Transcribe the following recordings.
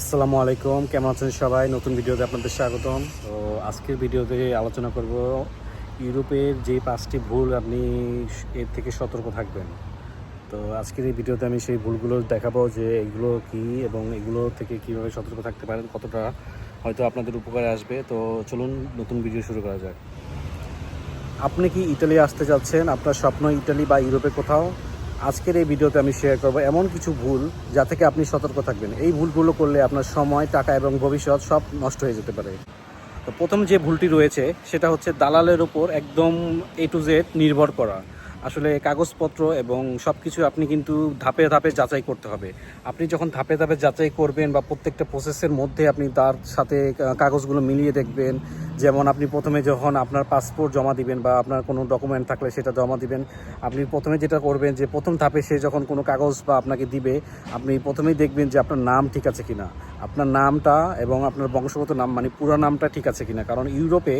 আসসালামু আলাইকুম, কেমন আছেন সবাই? নতুন ভিডিওতে আপনাদের স্বাগতম। তো আজকের ভিডিওতে আলোচনা করব ইউরোপের যে পাঁচটি ভুল আপনি এর থেকে সতর্ক থাকবেন। তো আজকের এই ভিডিওতে আমি সেই ভুলগুলো দেখাবো যে এগুলো কি এবং এগুলো থেকে কীভাবে সতর্ক থাকতে পারেন, কতটা হয়তো আপনাদের উপকারে আসবে। তো চলুন নতুন ভিডিও শুরু করা যাক। আপনি কি ইটালি আসতে চাচ্ছেন আপনার স্বপ্ন ইটালি বা ইউরোপে কোথাও? আজকের এই ভিডিওতে আমি শেয়ার করব এমন কিছু ভুল যা থেকে আপনি সতর্ক থাকবেন। এই ভুলগুলো করলে আপনার সময়, টাকা এবং ভবিষ্যৎ সব নষ্ট হয়ে যেতে পারে। তো প্রথম যে ভুলটি রয়েছে, সেটা হচ্ছে দালালের ওপর একদম এ টু জেড নির্ভর করা। আসলে কাগজপত্র এবং সব কিছু আপনি কিন্তু ধাপে ধাপে যাচাই করতে হবে। আপনি যখন ধাপে ধাপে যাচাই করবেন বা প্রত্যেকটা প্রসেসের মধ্যে আপনি তার সাথে কাগজগুলো মিলিয়ে দেখবেন যেমন আপনি প্রথমে যখন আপনার পাসপোর্ট জমা দিবেন বা আপনার কোনো ডকুমেন্ট থাকলে সেটা জমা দিবেন, আপনি প্রথমে যেটা করবেন যে প্রথম ধাপে সে যখন কোনো কাগজ বা আপনাকে দিবে, আপনি প্রথমেই দেখবেন যে আপনার নাম ঠিক আছে কিনা। আপনার নামটা এবং আপনার বংশগত নাম মানে পুরো নামটা ঠিক আছে কিনা। কারণ ইউরোপে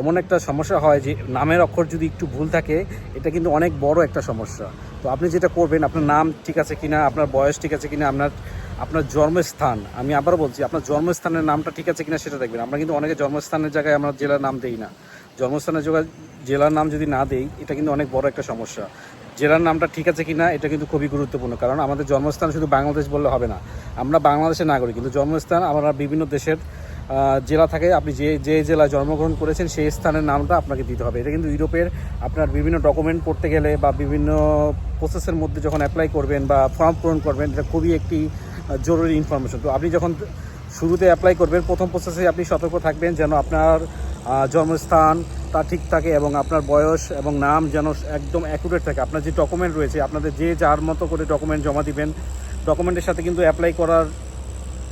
এমন একটা সমস্যা হয় যে নামের অক্ষর যদি একটু ভুল থাকে, এটা কিন্তু অনেক বড় একটা সমস্যা। তো আপনি যেটা করবেন, আপনার নাম ঠিক আছে কিনা, আপনার বয়স ঠিক আছে কিনা, আপনার আপনার জন্মস্থান, আমি আবার বলছি, আপনার জন্মস্থানের নামটা ঠিক আছে কিনা সেটা দেখবেন। আমরা কিন্তু অনেকে জন্মস্থানের জায়গায় আমরা জেলার নাম দেই না। জন্মস্থানের জায়গায় জেলার নাম যদি না দেই, এটা কিন্তু অনেক বড় একটা সমস্যা। জেলার নামটা ঠিক আছে কিনা, এটা কিন্তু খুবই গুরুত্বপূর্ণ। কারণ আমাদের জন্মস্থান শুধু বাংলাদেশ বললে হবে না। আমরা বাংলাদেশের নাগরিক, কিন্তু জন্মস্থান আমরা বিভিন্ন দেশের জেলা থাকে। আপনি যে যে জেলায় জন্মগ্রহণ করেছেন, সেই স্থানের নামটা আপনাকে দিতে হবে। এটা কিন্তু ইউরোপের আপনার বিভিন্ন ডকুমেন্ট পড়তে গেলে বা বিভিন্ন প্রসেসের মধ্যে যখন অ্যাপ্লাই করবেন বা ফর্ম পূরণ করবেন, এটা খুবই একটি জরুরি ইনফরমেশন তো আপনি যখন শুরুতে অ্যাপ্লাই করবেন, প্রথম প্রসেসে আপনি সতর্ক থাকবেন যেন আপনার জন্মস্থান তা ঠিক থাকে এবং আপনার বয়স এবং নাম যেন একদম অ্যাকুরেট থাকে। আপনার যে ডকুমেন্ট রয়েছে, আপনাদের যে যার মতো করে ডকুমেন্ট জমা দিবেন ডকুমেন্টের সাথে কিন্তু অ্যাপ্লাই করার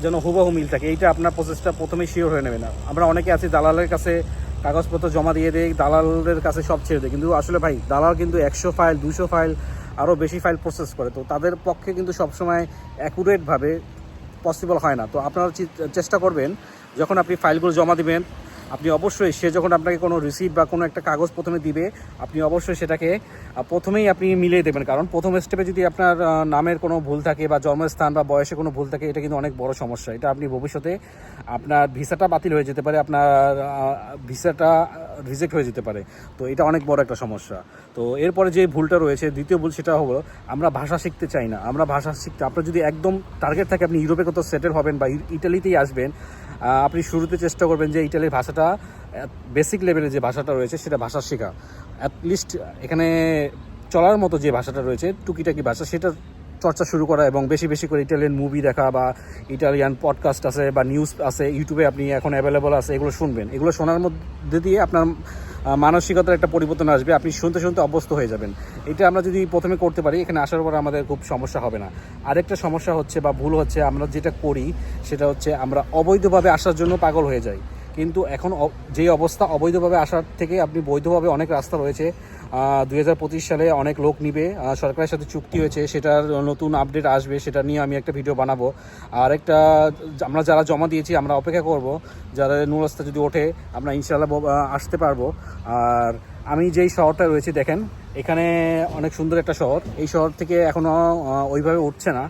যেন হুবহু মিল থাকে। এইটা আপনার প্রসেসটা প্রথমেই শিওর হয়ে নেবে না। আমরা অনেকে আছি দালালের কাছে কাগজপত্র জমা দিয়ে দেয় দালালের কাছে সব ছেড়ে দেয় কিন্তু আসলে ভাই, দালাল কিন্তু একশো ফাইল দুশো ফাইল আরও বেশি ফাইল প্রসেস করে। তো তাদের পক্ষে কিন্তু সবসময় অ্যাকুরেটভাবে পসিবল হয় না। তো আপনারা চেষ্টা করবেন, যখন আপনি ফাইলগুলো জমা দিবেন, আপনি অবশ্যই সে যখন আপনাকে কোনো রিসিভ বা কোনো একটা কাগজ প্রথমে দিবে, আপনি অবশ্যই সেটাকে প্রথমেই আপনি মিলিয়ে দেবেন। কারণ প্রথম স্টেপে যদি আপনার নামের কোনো ভুল থাকে বা জন্মস্থান বা বয়সে কোনো ভুল থাকে, এটা কিন্তু অনেক বড় সমস্যা। এটা আপনি ভবিষ্যতে আপনার ভিসাটা বাতিল হয়ে যেতে পারে, আপনার ভিসাটা রিজেক্ট হয়ে যেতে পারে। তো এটা অনেক বড় একটা সমস্যা। তো এরপরে যে ভুলটা রয়েছে, দ্বিতীয় ভুল সেটা হলো, আমরা ভাষা শিখতে চাই না। আমরা ভাষা শিখতে, আপনার যদি একদম টার্গেট থাকে, আপনি ইউরোপে কোথাও সেটেল হবেন বা ইটালিতেই আসবেন আপনি শুরুতে চেষ্টা করবেন যে ইটালির ভাষাটা বেসিক লেভেলে যে ভাষাটা রয়েছে, সেটা ভাষা শেখা। অ্যাটলিস্ট এখানে চলার মতো যে ভাষাটা রয়েছে, টুকিটাকি ভাষা, সেটা চর্চা শুরু করা এবং বেশি বেশি করে ইটালিয়ান মুভি দেখা বা ইটালিয়ান পডকাস্ট আছে বা নিউজ আছে ইউটিউবে আপনি এখন অ্যাভেলেবল আছে, এগুলো শুনবেন। এগুলো শোনার মধ্যে দিয়ে আপনার মানসিকতার একটা পরিবর্তন আসবে, আপনি শুনতে শুনতে অভ্যস্ত হয়ে যাবেন। এটা আমরা যদি প্রথমে করতে পারি, এখানে আসার পর আমাদের খুব সমস্যা হবে না। আরেকটা সমস্যা হচ্ছে বা ভুল হচ্ছে, আমরা যেটা করি, সেটা হচ্ছে আমরা অবৈধভাবে আসার জন্য পাগল হয়ে যাই। কিন্তু এখন যে অবস্থা অবৈধভাবে আসার থেকে আপনি বৈধভাবে অনেক রাস্তা রয়েছে। দুই হাজার পঁচিশ সালে অনেক লোক নিবে। সরকারের সাথে চুক্তি হয়েছে, সেটার নতুন আপডেট আসবে, সেটা নিয়ে আমি একটা ভিডিও বানাবো। আর একটা, আমরা যারা জমা দিয়েছি, আমরা অপেক্ষা করব, যারা নুর রাস্তা যদি ওঠে, আমরা ইনশাল্লাহ আসতে পারব। আর আমি যেই শহরটা রয়েছে, দেখেন, এখানে অনেক সুন্দর একটা শহর। এই শহর থেকে এখনও ওইভাবে উঠছে না।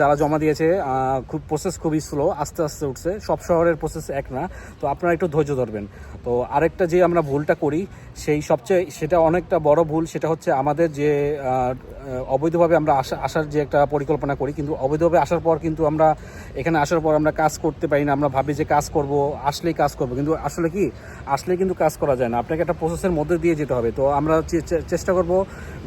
যারা জমা দিয়েছে খুব প্রসেস খুবই স্লো আস্তে আস্তে উঠছে। সব শহরের প্রসেস এক না। তো আপনারা একটু ধৈর্য ধরবেন। তো আরেকটা যে আমরা ভুলটা করি, সেই সবচেয়ে, সেটা অনেকটা বড় ভুল, সেটা হচ্ছে আমাদের যে অবৈধভাবে আমরা আসা, আসার যে একটা পরিকল্পনা করি, কিন্তু অবৈধভাবে আসার পর কিন্তু আমরা, এখানে আসার পর আমরা কাজ করতে পারি না। আমরা ভাবি যে কাজ করব, আসলেই কাজ করব। কিন্তু আসলে কি? আসলে কিন্তু কাজ করা যায় না। আপনাকে একটা প্রসেসের মধ্যে দিয়ে যেতে হবে। তো আমরা চেষ্টা করব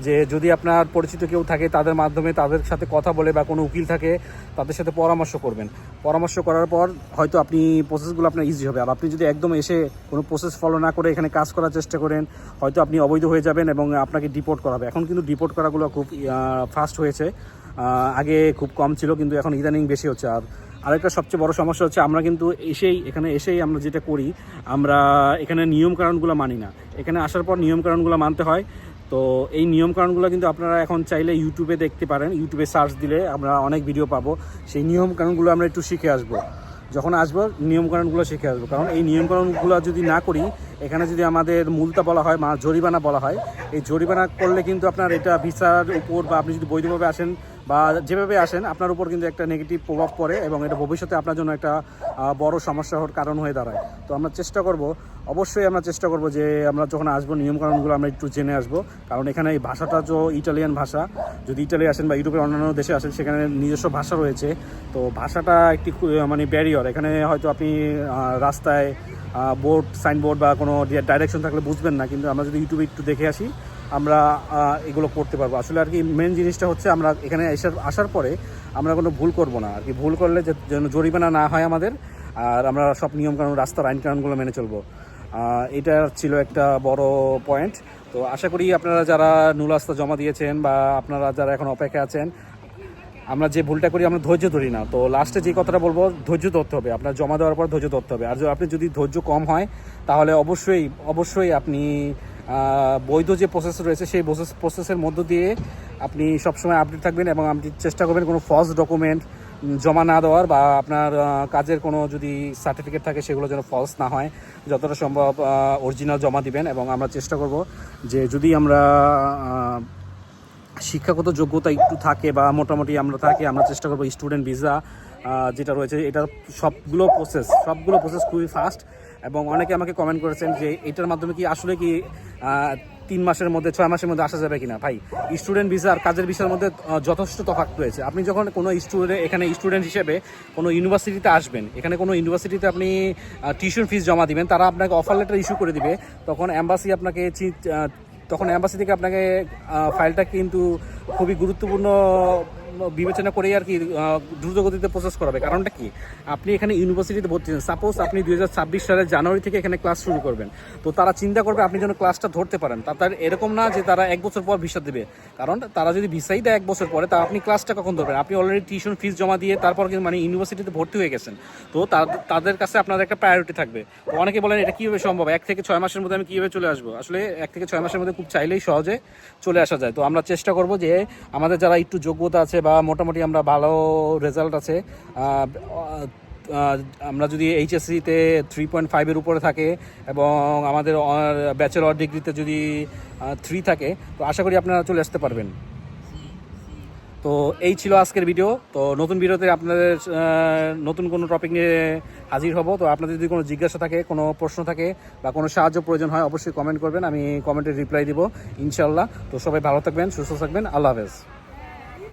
যে যদি আপনার পরিচিত কেউ থাকে, তাদের মাধ্যমে তাদের সাথে কথা বলে বা কোনো উকিল থাকে, তাদের সাথে পরামর্শ করবেন। পরামর্শ করার পর হয়তো আপনি প্রসেসগুলো আপনার ইজি হবে। আর আপনি যদি একদম এসে কোনো প্রসেস ফলো না করে এখানে কাজ করার চেষ্টা করেন, হয়তো আপনি অবৈধ হয়ে যাবেন এবং আপনাকে ডিপোর্ট করা হবে। এখন কিন্তু ডিপোর্ট করাগুলো খুব ফাস্ট হয়েছে। আগে খুব কম ছিল, কিন্তু এখন ইদানিং বেশি হচ্ছে। আর আরেকটা সবচেয়ে বড় সমস্যা হচ্ছে, আমরা কিন্তু এসেই, এখানে এসেই আমরা যেটা করি, আমরা এখানে নিয়মকানুনগুলো মানি না। এখানে আসার পর নিয়মকানুনগুলো মানতে হয়। তো এই নিয়মকানুনগুলো কিন্তু আপনারা এখন চাইলে ইউটিউবে দেখতে পারেন। ইউটিউবে সার্চ দিলে আমরা অনেক ভিডিও পাবো। সেই নিয়মকানুনগুলো আমরা একটু শিখে আসব। যখন আসব, নিয়মকানুনগুলো শিখে আসব। কারণ এই নিয়মকানুনগুলো যদি না করি, এখানে যদি আমাদের মূলতা বলা হয়, মা জরিমানা বলা হয়, এই জরিমানা করলে কিন্তু আপনার এটা ভিসার উপর বা আপনি যদি বৈধভাবে আসেন বা যেভাবে আসেন, আপনার উপর কিন্তু একটা নেগেটিভ প্রভাব পড়ে এবং এটা ভবিষ্যতে আপনার জন্য একটা বড় সমস্যা হওয়ার কারণ হয়ে দাঁড়ায়। তো আমরা চেষ্টা করব, অবশ্যই আমরা চেষ্টা করব যে আমরা যখন আসব, নিয়মকানুনগুলো আমরা একটু জেনে আসব। কারণ এখানে এই ভাষাটা যে ইটালিয়ান ভাষা। যদি ইটালি আসেন বা ইউরোপের অন্যান্য দেশে আসেন, সেখানে নিজস্ব ভাষা রয়েছে। তো ভাষাটা একটি মানে ব্যারিয়ার এখানে হয়তো আপনি রাস্তায় বোর্ড সাইনবোর্ড বা কোনো ডাইরেকশন থাকলে বুঝবেন না। কিন্তু আমরা যদি ইউটিউবে একটু দেখে আসি আমরা এগুলো করতে পারব। আসলে আর কি মেন জিনিসটা হচ্ছে আমরা এখানে আসার আসার পরে আমরা কোনো ভুল করব না। আর কি ভুল করলে যেন জরিমানা না হয় আমাদের, আর আমরা সব নিয়মকানুন রাস্তার আইন কানুনগুলো মেনে চলবো। এটা ছিল একটা বড় পয়েন্ট তো আশা করি আপনারা যারা নুলাস্তা জমা দিয়েছেন বা আপনারা যারা এখন অপেক্ষা আছেন, আমরা যে ভুলটা করি আমরা ধৈর্য ধরি না। তো লাস্টে যে কথাটা বলব, ধৈর্য ধরতে হবে। আপনার জমা দেওয়ার পর ধৈর্য ধরতে হবে। আর আপনি যদি ধৈর্য কম হয়, তাহলে অবশ্যই অবশ্যই আপনি বৈধ যে প্রসেস রয়েছে, সেই প্রসেস প্রসেসের মধ্য দিয়ে আপনি সবসময় আপডেট থাকবেন এবং আপনি চেষ্টা করবেন কোনো ফলস ডকুমেন্ট জমা না দেওয়ার বা আপনার কাজের কোনো যদি সার্টিফিকেট থাকে, সেগুলো যেন ফলস না হয়, যতটা সম্ভব অরিজিনাল জমা দিবেন এবং আমরা চেষ্টা করব যে যদি আমরা শিক্ষাগত যোগ্যতা একটু থাকে বা মোটামুটি আমরা থাকি, আমরা চেষ্টা করব স্টুডেন্ট ভিসা যেটা রয়েছে, এটা সবগুলো প্রসেস সবগুলো প্রসেস খুবই ফাস্ট এবং অনেকে আমাকে কমেন্ট করেছেন যে এটার মাধ্যমে কি আসলে কি তিন মাসের মধ্যে, ছয় মাসের মধ্যে আসা যাবে কিনা? ভাই স্টুডেন্ট ভিসা আর কাজের ভিসার মধ্যে যথেষ্ট তফাৎ রয়েছে। আপনি যখন কোনো স্টুডেন্ট এখানে স্টুডেন্ট হিসেবে কোনো ইউনিভার্সিটিতে আসবেন, এখানে কোনো ইউনিভার্সিটিতে আপনি টিউশন ফিস জমা দিবেন, তারা আপনাকে অফার লেটার ইস্যু করে দিবে, তখন অ্যাম্বাসি আপনাকে তখন অ্যাম্বাসি থেকে আপনাকে ফাইলটা কিন্তু খুবই গুরুত্বপূর্ণ বিবেচনা করেই আর কি দ্রুত গতিতে প্রসেস করাবে। কারণটা কি? আপনি এখানে ইউনিভার্সিটিতে ভর্তি হচ্ছেন সাপোজ আপনি দু হাজার ছাব্বিশ সালের জানুয়ারি থেকে এখানে ক্লাস শুরু করবেন। তো তারা চিন্তা করবে আপনি যেন ক্লাসটা ধরতে পারেন। তার এরকম না যে তারা এক বছর পর ভিসা দেবে। কারণ তারা যদি ভিসাই দেয় এক বছর পরে, তা আপনি ক্লাসটা কখন ধরবেন? আপনি অলরেডি টিউশন ফিস জমা দিয়ে তারপর কিন্তু মানে ইউনিভার্সিটিতে ভর্তি হয়ে গেছেন। তো তাদের কাছে আপনার একটা প্রায়োরিটি থাকবে। তো অনেকে বলেন, এটা কীভাবে সম্ভব? এক থেকে ছয় মাসের মধ্যে আমি কীভাবে চলে আসব? আসলে এক থেকে ছয় মাসের মধ্যে খুব চাইলেই সহজে চলে আসা যায়। তো আমরা চেষ্টা করব যে আমাদের যারা একটু যোগ্যতা আছে বা মোটামুটি আমরা ভালো রেজাল্ট আছে আমরা যদি এইচএসসিতে থ্রি পয়েন্ট ফাইভের উপরে থাকে এবং আমাদের ব্যাচেলর ডিগ্রিতে যদি থ্রি থাকে, তো আশা করি আপনারা চলে আসতে পারবেন। তো এই ছিল আজকের ভিডিও তো নতুন ভিডিওতে আপনাদের নতুন কোনো টপিক নিয়ে হাজির হব। তো আপনাদের যদি কোনো জিজ্ঞাসা থাকে, কোনো প্রশ্ন থাকে বা কোনো সাহায্য প্রয়োজন হয়, অবশ্যই কমেন্ট করবেন। আমি কমেন্টে রিপ্লাই দিব ইনশাল্লাহ তো সবাই ভালো থাকবেন, সুস্থ থাকবেন। আল্লাহ হাফেজ।